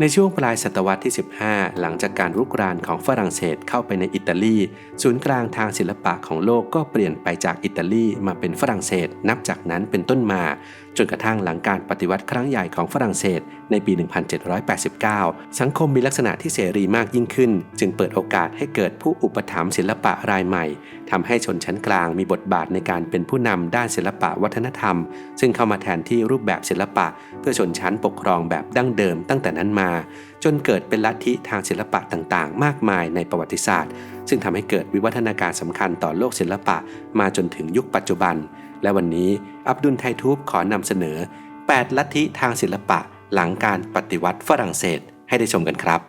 ในช่วงปลายศตวรรษที่ 15 หลังจากการรุกรานของฝรั่งเศสเข้าไปในอิตาลี ศูนย์กลางทางศิลปะของโลกก็เปลี่ยนไปจากอิตาลีมาเป็นฝรั่งเศส นับจากนั้นเป็นต้นมาจนกระทั่งหลังการปฏิวัติครั้งใหญ่ของฝรั่งเศสในปี 1789 สังคมมีลักษณะที่เสรีมากยิ่งขึ้น จึงเปิดโอกาสให้เกิดผู้อุปถัมภ์ศิลปะรายใหม่ทำให้ชนชั้นกลางมีบทบาทในการเป็นผู้นำด้านศิลปะวัฒนธรรม ซึ่งเข้ามาแทนที่รูปแบบศิลปะ เพื่อชนชั้นปกครองแบบดั้งเดิมตั้งแต่นั้นมา จนเกิดเป็นลัทธิทางศิลปะต่างๆ มากมายในประวัติศาสตร์ ซึ่งทำให้เกิดวิวัฒนาการสำคัญต่อโลกศิลปะมาจนถึงยุคปัจจุบัน และวันนี้อับดุลไททูบขอนำเสนอ 8 ลัทธิทางศิลปะหลังการปฏิวัติฝรั่งเศสให้ได้ชมกันครับ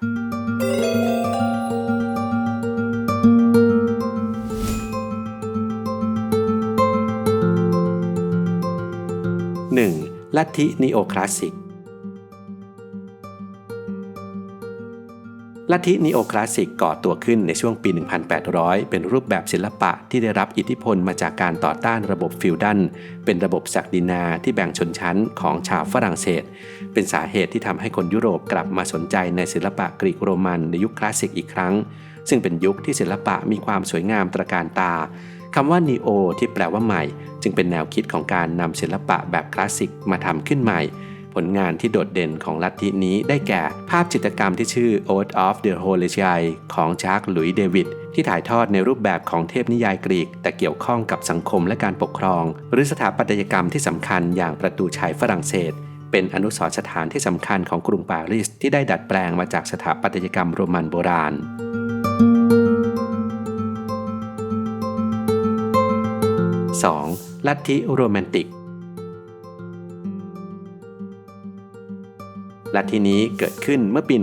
1. ลัทธินีโอคลาสสิก ลัทธินีโอคลาสสิกก่อตัวขึ้นในช่วงปี 1800 เป็นรูปแบบศิลปะที่ได้รับอิทธิพลมาจากการต่อต้านระบบฟิวดัลเป็นระบบศักดินาที่แบ่งชนชั้นของชาวฝรั่งเศส เป็นสาเหตุที่ทำให้คนยุโรปกลับมาสนใจในศิลปะกรีกโรมันในยุคคลาสสิกอีกครั้ง ซึ่งเป็นยุคที่ศิลปะมีความสวยงามตระการตาคำว่านีโอที่แปลว่าใหม่ จึงเป็นแนวคิดของการนำศิลปะแบบคลาสสิกมาทำขึ้นใหม่ ผลงานที่โดดเด่นของลัทธินี้ได้แก่ภาพจิตรกรรมที่ชื่อ Ode of the Holy ของชาร์กหลุยเดวิดที่ถ่ายทอดในรูปแบบของเทพนิยายกรีก แต่เกี่ยวข้องกับสังคมและการปกครอง หรือสถาปัตยกรรมที่สำคัญอย่างประตูชัยฝรั่งเศส เป็นอนุสรณ์สถานที่สำคัญของกรุงปารีสที่ได้ดัดแปลงมาจากสถาปัตยกรรมโรมันโบราณ 2. ลัทธิโรแมนติก ลัทธินี้เกิดขึ้นเมื่อปี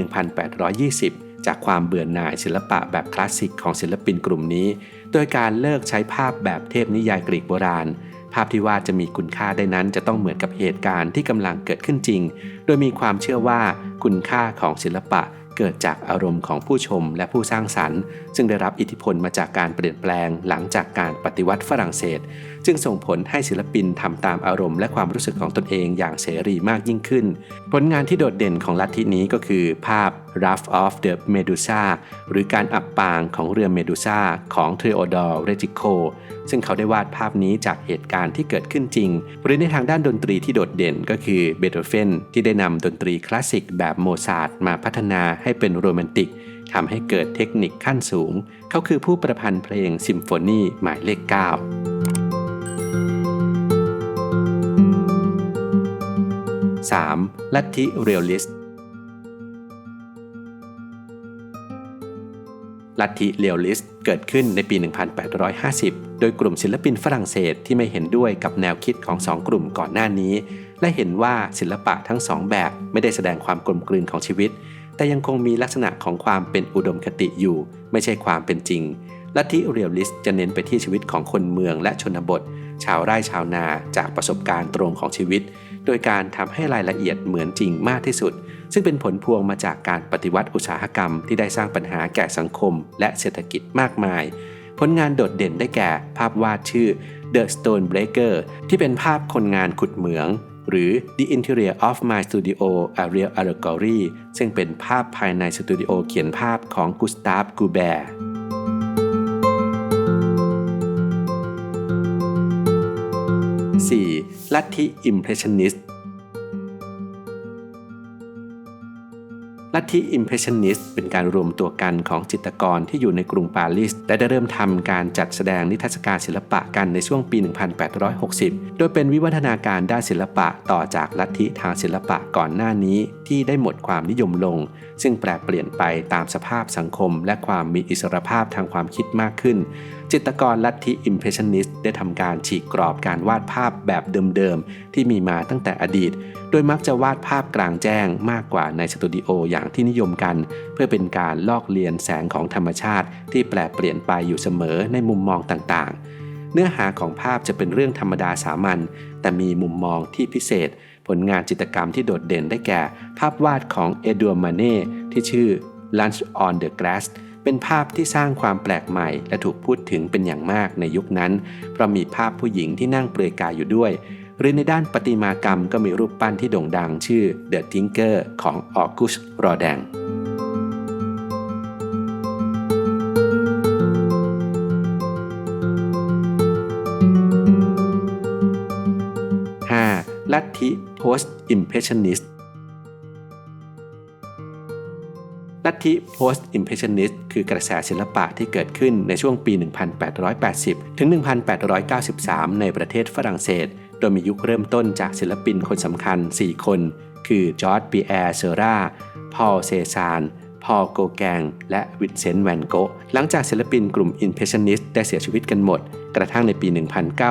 1820 จากความเบื่อหน่ายศิลปะแบบคลาสสิกของศิลปินกลุ่มนี้ โดยการเลิกใช้ภาพแบบเทพนิยายกรีกโบราณ ภาพที่ว่าจะมีคุณค่าได้นั้นจะต้องเหมือนกับเหตุการณ์ที่กำลังเกิดขึ้นจริง โดยมีความเชื่อว่าคุณค่าของศิลปะ เกิดจากอารมณ์ของผู้ชมและผู้สร้างสรรค์ ซึ่งได้รับอิทธิพลมาจากการเปลี่ยนแปลงหลังจากการปฏิวัติฝรั่งเศส จึงส่งผลให้ศิลปินทำตามอารมณ์และความรู้สึกของตนเองอย่างเสรีมากยิ่งขึ้น ผลงานที่โดดเด่นของลัทธินี้ก็คือ ภาพ Rough of the Medusa หรือการอับปางของเรือเมดูซ่าของเทโอดอร์เรจิโคซึ่งเขาได้วาดภาพนี้จากเหตุการณ์ที่เกิดขึ้นจริง หรือในทางด้านดนตรีที่โดดเด่นก็คือเบโธเฟนที่ได้นำดนตรีคลาสสิกแบบโมซาร์ทมาพัฒนาใให้เป็นโรแมนติกทำให้เกิดเทคนิคขั้นสูง เขาคือผู้ประพันธ์เพลงซิมโฟนีหมายเลข 9 3. ลัทธิเรียลลิสต์ลัทธิเรียลลิสต์เกิดขึ้นในปี 1850 โดยกลุ่มศิลปินฝรั่งเศสที่ไม่เห็นด้วยกับแนวคิดของสองกลุ่มก่อนหน้านี้ และเห็นว่าศิลปะทั้งสองแบบไม่ได้แสดงความกลมกลืนของชีวิต แต่ยังคงมีลักษณะของความเป็นอุดมคติอยู่ ไม่ใช่ความเป็นจริงลัทธิเรียลลิสต์จะเน้นไปที่ชีวิตของคนเมืองและชนบท ชาวไร่ชาวนาจากประสบการณ์ตรงของชีวิต โดยการทำให้รายละเอียดเหมือนจริงมากที่สุด ซึ่งเป็นผลพวงมาจากการปฏิวัติอุตสาหกรรมที่ได้สร้างปัญหาแก่สังคม และเศรษฐกิจมากมาย ผลงานโดดเด่นได้แก่ภาพวาดชื่อ The Stone Breaker ที่เป็นภาพคนงานขุดเหมือง หรือ The Interior of My Studio a r e a l Allegory ซึ่งเป็นภาพภายในสตูดิโอเขียนภาพของกุสตาฟกูแบร์ลัทธิอิมเพรสชันนิสต ลัทธิ Impressionist เป็นการรวมตัวกันของจิตรกรที่อยู่ในกรุงปารีสและได้เริ่มทำการจัดแสดงนิทรรศการศิลปะกันในช่วงปี 1860 โดยเป็นวิวัฒนาการด้านศิลปะต่อจากลัทธิทางศิลปะก่อนหน้านี้ที่ได้หมดความนิยมลง ซึ่งแปรเปลี่ยนไปตามสภาพสังคม และความมีอิสรภาพทางความคิดมากขึ้น จิตรกรลัทธิ Impressionist ได้ทำการฉีกกรอบการวาดภาพแบบเดิมๆที่มีมาตั้งแต่อดีต ดยมักจะวาดภาพกลางแจ้งมากกว่าในสตูดิโออย่างที่นิยมกัน เพื่อเป็นการลอกเลียนแสงของธรรมชาติ ที่แปรเปลี่ยนไปอยู่เสมอในมุมมองต่างๆ เนื้อหาของภาพจะเป็นเรื่องธรรมดาสามัญแต่มีมุมมองที่พิเศษ ผลงานจิตรกรรมที่โดดเด่นได้แก่ ภาพวาดของเอดัวมาเน่ที่ชื่อ Lunch on the Grass เป็นภาพที่สร้างความแปลกใหม่ และถูกพูดถึงเป็นอย่างมากในยุคนั้น เพราะมีภาพผู้หญิงที่นั่งเปลือยกายอยู่ด้วย หรือในด้านประติมากรรมก็มีรูปปั้นที่โด่งดังชื่อ The Tinker ของออกุสรอแดงลัทธิ Post Impressionist ลัทธิ Post Impressionist คือกระแสศิลปะที่เกิดขึ้นในช่วงปี 1880 ถึง 1893 ในประเทศฝรั่งเศส โดยมียุคเริ่มต้นจากศิลปินคนสำคัญ 4 คน คือจอร์ดปีแอร์เซราพอลเซซานพอลโกแกง และวินเซนต์แวนโกหลังจากศิลปินกลุ่ม Impressionist ได้เสียชีวิตกันหมด กระทั่งในปี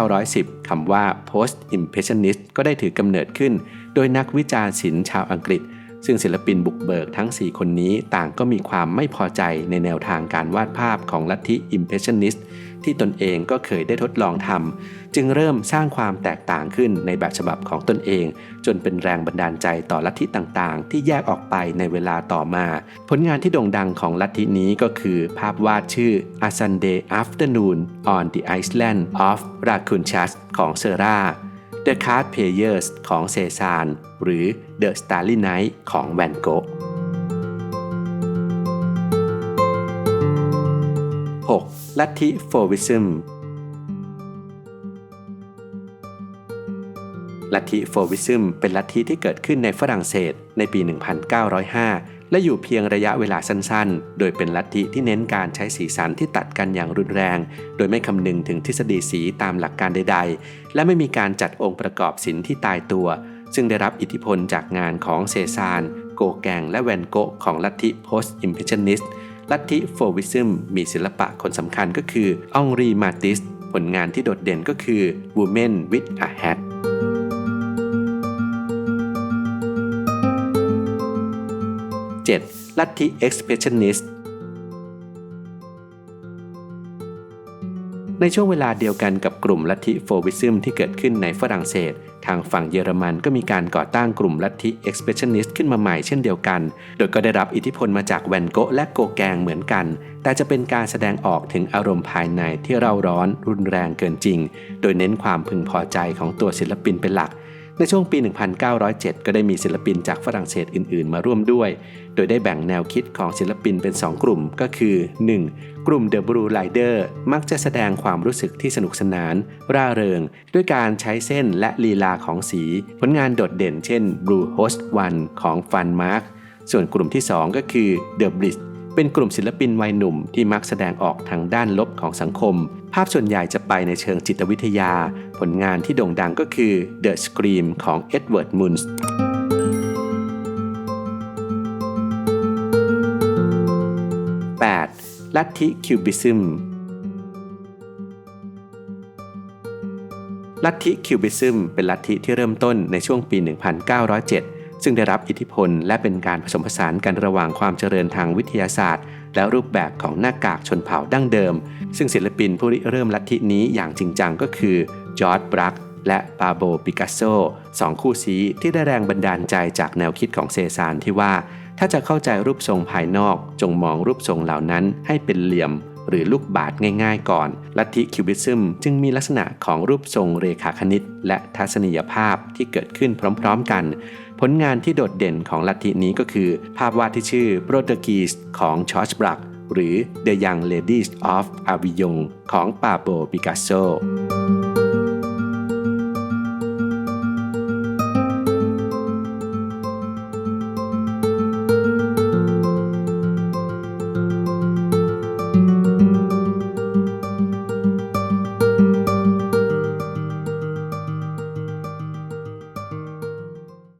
1910 คำว่า Post Impressionist ก็ได้ถือกำเนิดขึ้น โดยนักวิจารณ์ศิลป์ชาวอังกฤษ ซึ่งศิลปินบุกเบิกทั้ง 4 คนนี้ต่างก็มีความไม่พอใจในแนวทางการวาดภาพของลัทธิ Impressionist ที่ตนเองก็เคยได้ทดลองทำจึงเริ่มสร้างความแตกต่างขึ้นในแบบฉบับของตนเอง จนเป็นแรงบันดาลใจต่อลัทธิต่างๆ ที่แยกออกไปในเวลาต่อมา ผลงานที่โด่งดังของลัทธินี้ก็คือภาพวาดชื่อ A Sunday Afternoon on the Island of Raccoonchas ของเซรา The Card Players ของเซซานหรือ The Starry Night ของแวนโกะ 6. ลัทธิโฟวิซึมลัทธิโฟวิซึมเป็นลัทธิที่เกิดขึ้นในฝรั่งเศสในปี 1905 และอยู่เพียงระยะเวลาสั้นๆ โดยเป็นลัทธิที่เน้นการใช้สีสันที่ตัดกันอย่างรุนแรง โดยไม่คำนึงถึงทฤษฎีสีตามหลักการใด ๆ และไม่มีการจัดองค์ประกอบศิลป์ที่ตายตัว ซึ่งได้รับอิทธิพลจากงานของเซซาน โกแกง และแวนโกะของลัทธิโพสต์อิมเพรสชันนิสต์ลัทธิโฟวิซึมมีศิลปะคนสำคัญก็คือองรีมาติส ผลงานที่โดดเด่นก็คือ Women with a Hat 7. ลัทธิ Expressionist ในช่วงเวลาเดียวกันกับกลุ่มลัทธิโฟวิซึมที่เกิดขึ้นในฝรั่งเศส ทางฝั่งเยอรมันก็มีการก่อตั้งกลุ่มลัทธิ Expressionist ขึ้นมาใหม่เช่นเดียวกัน โดยก็ได้รับอิทธิพลมาจากแวนโกะและโกแกงเหมือนกัน แต่จะเป็นการแสดงออกถึงอารมณ์ภายในที่เร่าร้อนรุนแรงเกินจริง โดยเน้นความพึงพอใจของตัวศิลปินเป็นหลัก ในช่วงปี 1907 ก็ได้มีศิลปินจากฝรั่งเศสอื่น ๆ มาร่วมด้วย โดยได้แบ่งแนวคิดของศิลปินเป็น 2 กลุ่มก็คือ 1. กลุ่ม The Blue Rider มักจะแสดงความรู้สึกที่สนุกสนาน ร่าเริง ด้วยการใช้เส้นและลีลาของสี ผลงานโดดเด่นเช่น Blue Host One ของฟันมาร์กส่วนกลุ่มที่ 2 ก็คือ The Blitz เป็นกลุ่มศิลปินวัยหนุ่มที่มักแสดงออกทางด้านลบของสังคม ภาพส่วนใหญ่จะไปในเชิงจิตวิทยา ผลงานที่โด่งดังก็คือ The Scream ของเอ็ดเวิร์ดมุนส์ลัทธิคิวบิซึม ลัทธิคิวบิซึมเป็นลัทธิที่เริ่มต้นในช่วงปี 1907 ซึ่งได้รับอิทธิพลและเป็นการผสมผสานกันระหว่างความเจริญทางวิทยาศาสตร์ และรูปแบบของหน้ากากชนเผ่าดั้งเดิม ซึ่งศิลปินผู้ริเริ่มลัทธินี้อย่างจริงจังก็คือจอร์ดบรักและปาโบปิกัสโซสองคู่ซีที่ได้แรงบันดาลใจจากแนวคิดของเซซานที่ว่า ถ้าจะเข้าใจรูปทรงภายนอก จงมองรูปทรงเหล่านั้นให้เป็นเหลี่ยม หรือลูกบาศก์ง่ายๆก่อน ลัทธิคิวบิซึมจึงมีลักษณะของรูปทรงเรขาคณิต และทัศนียภาพที่เกิดขึ้นพร้อมๆกัน ผลงานที่โดดเด่นของลัทธินี้ก็คือ ภาพวาดที่ชื่อโปรตุกีสของชอร์จบรักหรือ The Young Ladies of Avignon ของปาโบปิกัสโซ